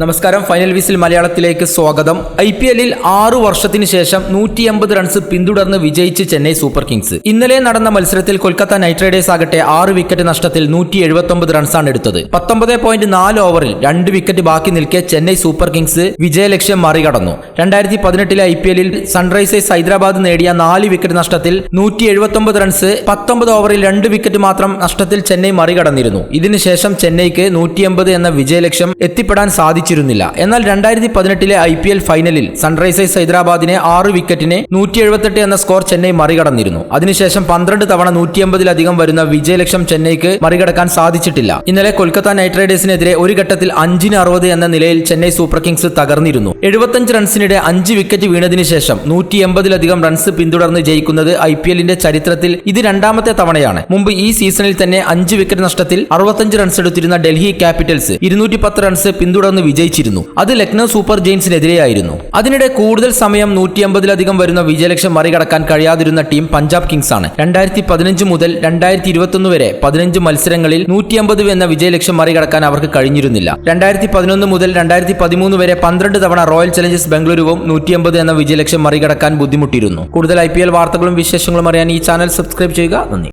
നമസ്കാരം. Final whistle മലയാളത്തിലേക്ക് സ്വാഗതം. ഐ പി എല്ലിൽ ആറു വർഷത്തിന് ശേഷം നൂറ്റി എൺപത് റൺസ് പിന്തുടർന്ന് വിജയിച്ച് ചെന്നൈ സൂപ്പർ കിങ്സ്. ഇന്നലെ നടന്ന മത്സരത്തിൽ കൊൽക്കത്ത നൈറ്റ് റൈഡേഴ്സ് ആകട്ടെ ആറ് വിക്കറ്റ് നഷ്ടത്തിൽ നൂറ്റി എഴുപത്തൊമ്പത് റൺസാണ് എടുത്തത്. പത്തൊമ്പത് പോയിന്റ് നാല് ഓവറിൽ രണ്ട് വിക്കറ്റ് ബാക്കി നിൽക്കെ ചെന്നൈ സൂപ്പർ കിങ്സ് വിജയലക്ഷ്യം മറികടന്നു. രണ്ടായിരത്തി പതിനെട്ടിലെ ഐ പി എല്ലിൽ സൺറൈസേഴ്സ് ഹൈദരാബാദ് നേടിയ നാല് വിക്കറ്റ് നഷ്ടത്തിൽ നൂറ്റി എഴുപത്തൊമ്പത് റൺസ് പത്തൊമ്പത് ഓവറിൽ രണ്ട് വിക്കറ്റ് മാത്രം നഷ്ടത്തിൽ ചെന്നൈ മറികടന്നിരുന്നു. ഇതിനുശേഷം ചെന്നൈക്ക് നൂറ്റി എന്ന വിജയലക്ഷ്യം എത്തിപ്പെടാൻ സാധിച്ചിരുന്നില്ല. എന്നാൽ രണ്ടായിരത്തി പതിനെട്ടിലെ ഐ പി എൽ ഫൈനലിൽ സൺറൈസേഴ്സ് ഹൈദരാബാദിനെ ആറ് വിക്കറ്റിന് നൂറ്റി എഴുപത്തെട്ട് എന്ന സ്കോർ ചെന്നൈ മറികടന്നിരുന്നു. അതിനുശേഷം പന്ത്രണ്ട് തവണ നൂറ്റി അമ്പതിലധികം വരുന്ന വിജയലക്ഷ്യം ചെന്നൈക്ക് മറികടക്കാൻ സാധിച്ചിട്ടില്ല. ഇന്നലെ കൊൽക്കത്ത നൈറ്റ് റൈഡേഴ്സിനെതിരെ ഒരു ഘട്ടത്തിൽ അഞ്ചിന് അറുപത് എന്ന നിലയിൽ ചെന്നൈ സൂപ്പർ കിങ്സ് തകർന്നിരുന്നു. എഴുപത്തഞ്ച് റൺസിനിടെ അഞ്ച് വിക്കറ്റ് വീണതിനു ശേഷം നൂറ്റി എൺപതിലധികം റൺസ് പിന്തുടർന്ന് ജയിക്കുന്നത് ഐ പി എല്ലിന്റെ ചരിത്രത്തിൽ ഇത് രണ്ടാമത്തെ തവണയാണ്. മുമ്പ് ഈ സീസണിൽ തന്നെ അഞ്ച് വിക്കറ്റ് നഷ്ടത്തിൽ അറുപത്തഞ്ച് റൺസ് എടുത്തിരുന്ന ഡൽഹി ക്യാപിറ്റൽസ് ഇരുന്നൂറ്റി റൺസ് പിന്തുടർന്ന് വിജയിച്ചിരുന്നു. അത് ലക്നൗ സൂപ്പർ ജെയിൻസിനെതിരെയായിരുന്നു. അതിനിടെ കൂടുതൽ സമയം നൂറ്റി അമ്പതിലധികം വരുന്ന വിജയലക്ഷ്യം മറികടക്കാൻ കഴിയാതിരുന്ന ടീം പഞ്ചാബ് കിങ്സ് ആണ് രണ്ടായിരത്തി പതിനഞ്ച് മുതൽ രണ്ടായിരത്തി ഇരുപത്തൊന്ന് വരെ പതിനഞ്ച് മത്സരങ്ങളിൽ നൂറ്റി അമ്പത് എന്ന വിജയലക്ഷ്യം മറികടക്കാൻ അവർക്ക് കഴിഞ്ഞിരുന്നില്ല. രണ്ടായിരത്തി പതിനൊന്ന് മുതൽ രണ്ടായിരത്തി പതിമൂന്ന് വരെ പന്ത്രണ്ട് തവണ റോയൽ ചലഞ്ചേഴ്സ് ബംഗളൂരുവും നൂറ്റി അമ്പത് എന്ന വിജയലക്ഷ്യം മറികടക്കാൻ ബുദ്ധിമുട്ടിയിരുന്നു. കൂടുതൽ ഐ വാർത്തകളും വിശേഷങ്ങളും അറിയാൻ ഈ ചാനൽ സബ്സ്ക്രൈബ് ചെയ്യുക. നന്ദി.